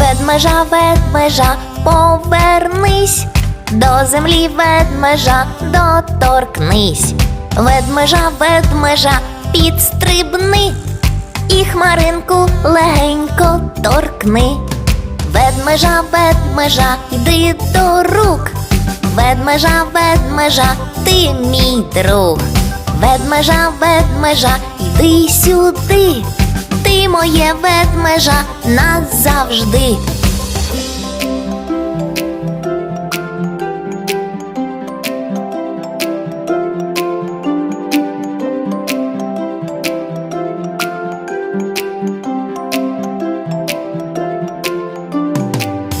Ведмежа, ведмежа, повернись, до землі ведмежа, доторкнись. Ведмежа, ведмежа, підстрибни, і хмаринку легенько торкни. Ведмежа, ведмежа, йди до рук. Ведмежа, ведмежа, ти мій друг. Ведмежа, ведмежа, йди сюди. Ти моє ведмежа назавжди.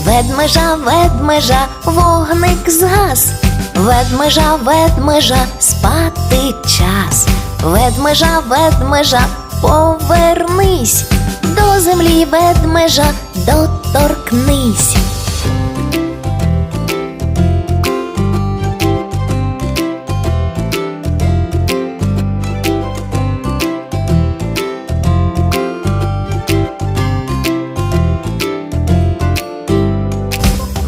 Ведмежа, ведмежа, вогник згас. Ведмежа, ведмежа, спати час. Ведмежа, ведмежа, повернись. Землі ведмежа, доторкнись.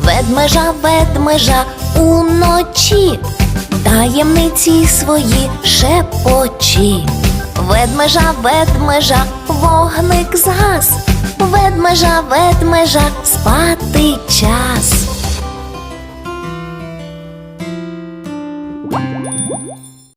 Ведмежа, ведмежа уночі, таємниці свої шепочі. Ведмежа, ведмежа, вогник згас, ведмежа, ведмежа, спати час.